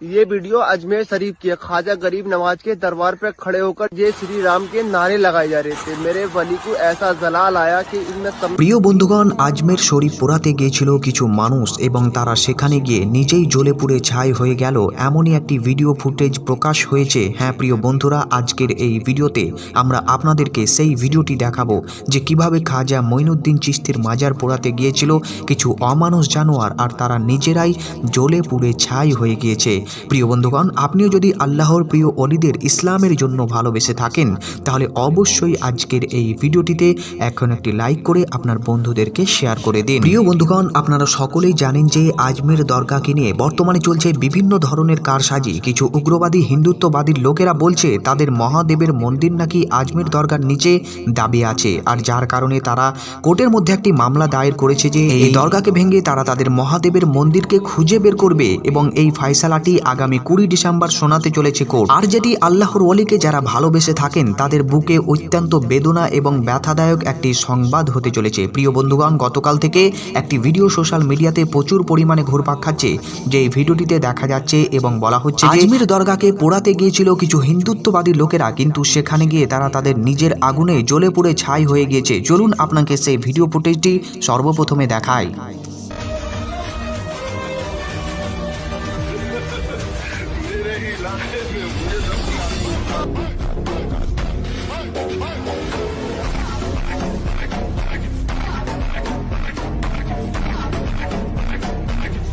ये वीडियो अजमेर शरीफ की है ख्वाजा गरीब नवाज के दरबार पर खड़े होकर जय श्री राम के नारे लगाए जा रहे थे मेरे वली को ऐसा जलाल आया कि इनमें सम... প্রিয় বন্ধুগণ আজমের শরীফ পোড়াতে গিয়েছিল কিছু মানুষ এবং তারা সেখানে গিয়ে নিজেই জ্বলে পুড়ে ছাই হয়ে গেল এমনই একটি ভিডিও ফুটেজ প্রকাশ হয়েছে হ্যাঁ প্রিয় বন্ধুরা আজকের এই ভিডিওতে আমরা আপনাদেরকে সেই ভিডিওটি দেখাবো যে কিভাবে খাজা মঈনুদ্দিন চিস্তির মাজার পোড়াতে গিয়েছিল কিছু অমানুষ জানোয়ার আর তারা নিজেরাই জ্বলে পুড়ে ছাই হয়ে গিয়েছে প্রিয় বন্ধুগণ, আপনিও যদি আল্লাহর প্রিয় অলিদের ইসলামের জন্য ভালোবেসে থাকেন, তাহলে অবশ্যই আজকের এই ভিডিওটিতে এখন একটি লাইক করে আপনার বন্ধুদেরকে শেয়ার করে দিন। প্রিয় বন্ধুগণ, আপনারা সকলেই জানেন যে আজমের দরগাকে নিয়ে বর্তমানে চলছে বিভিন্ন ধরনের কারসাজি। কিছু উগ্রবাদী, হিন্দুত্ববাদীর লোকেরা বলছে, তাদের মহাদেবের মন্দির নাকি আজমের দরগার নিচে দাবি আছে। আর যার কারণে তারা কোর্টের মধ্যে একটি মামলা দায়ের করেছে যে, এই দরগাকে ভেঙে তারা তাদের মহাদেবের মন্দিরকে খুঁজে বের করবে এবং এই ফয়সালাটি আগামী কুড়ি ডিসেম্বর শোনাতে চলেছে কোর্ট। আর যেটি আল্লাহর ওলিকে যারা ভালোবেসে থাকেন তাদের বুকে অত্যন্ত বেদনা এবং ব্যথাদায়ক একটি সংবাদ হতে চলেছে। প্রিয় বন্ধুগণ গতকাল থেকে একটি ভিডিও সোশ্যাল মিডিয়াতে প্রচুর পরিমাণে ঘুরপাক খাচ্ছে যে এই ভিডিওটিতে দেখা যাচ্ছে এবং বলা হচ্ছে আজমির দরগাকে পোড়াতে গিয়েছিল কিছু হিন্দুত্ববাদী লোকেরা কিন্তু সেখানে গিয়ে তারা তাদের নিজের আগুনে জ্বলে পুড়ে ছাই হয়ে গিয়েছে। চলুন আপনাকে সেই ভিডিও ফুটেজটি সর্বপ্রথমে দেখায় Hey, hey, hey, hey.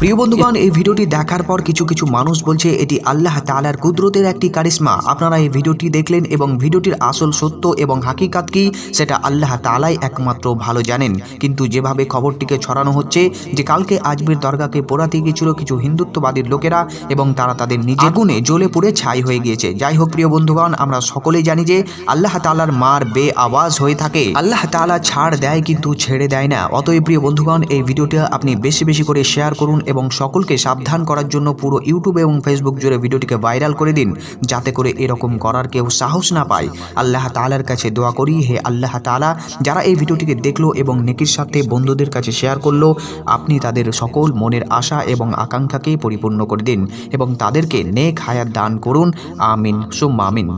প্রিয় বন্ধুগণ এই ভিডিওটি দেখার পর কিছু কিছু মানুষ বলছে এটি আল্লাহ তালার কুদরতের একটি কারিশ্মা। আপনারা এই ভিডিওটি দেখলেন এবং ভিডিওটির আসল সত্য এবং হাকিকাত কি সেটা আল্লাহ তালাই একমাত্র ভালো জানেন। কিন্তু যেভাবে খবরটিকে ছড়ানো হচ্ছে যে কালকে আজমির দরগাকে পোড়াতে গিয়েছিল কিছু হিন্দুত্ববাদীর লোকেরা এবং তারা তাদের নিজে আগুনে জ্বলে পুড়ে ছাই হয়ে গিয়েছে। যাই হোক প্রিয় বন্ধুগণ আমরা সকলেই জানি যে আল্লাহ তালার মার বে আওয়াজ হয়ে থাকে। আল্লাহ তালা ছাড় দেয় কিন্তু ছেড়ে দেয় না। অতএব প্রিয় বন্ধুগণ এই ভিডিওটা আপনি বেশি বেশি করে শেয়ার করুন এবং সকলকে সাবধান করার জন্য পুরো ইউটিউব এবং ফেসবুক জুড়ে ভিডিওটিকে ভাইরাল করে দিন, যাতে করে এরকম করার কেউ সাহস না পায়। আল্লাহ তালার কাছে দোয়া করি, হে আল্লাহ তালা যারা এই ভিডিওটিকে দেখল এবং নেকির সাথে বন্ধুদের কাছে শেয়ার করল, আপনি তাদের সকল মনের আশা এবং আকাঙ্ক্ষাকে পরিপূর্ণ করে দিন এবং তাদেরকে নেক হায়াত দান করুন। আমিন, সুম্মা আমিন।